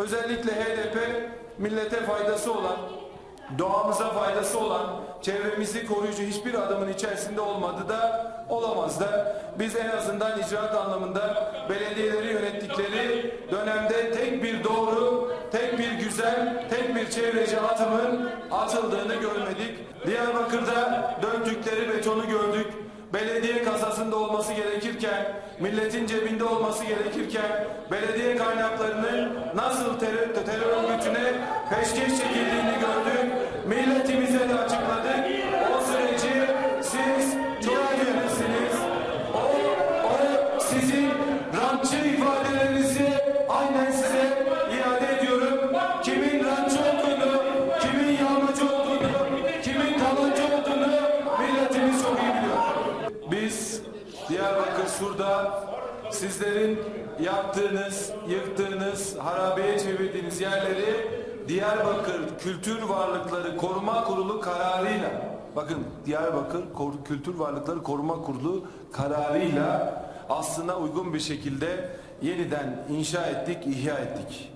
özellikle HDP millete faydası olan, doğamıza faydası olan, çevremizi koruyucu hiçbir adımın içerisinde olmadı da olamaz da biz en azından icraat anlamında belediyeleri yönettikleri dönemde tek bir doğru, tek bir güzel, tek bir çevreci atımın atıldığını görmedik. Diyarbakır'da döktükleri betonu gördük. Belediye kasasında olması gerekirken, milletin cebinde olması gerekirken, belediye kaynaklarının nasıl terör, terör örgütüne peşkeş çekildiğini gördük. Milletimize de Sur'da sizlerin yaptığınız, yıktığınız, harabeye çevirdiğiniz yerleri Diyarbakır Kültür Varlıkları Koruma Kurulu kararıyla bakın Diyarbakır Kültür Varlıkları Koruma Kurulu kararıyla aslına uygun bir şekilde yeniden inşa ettik, ihya ettik.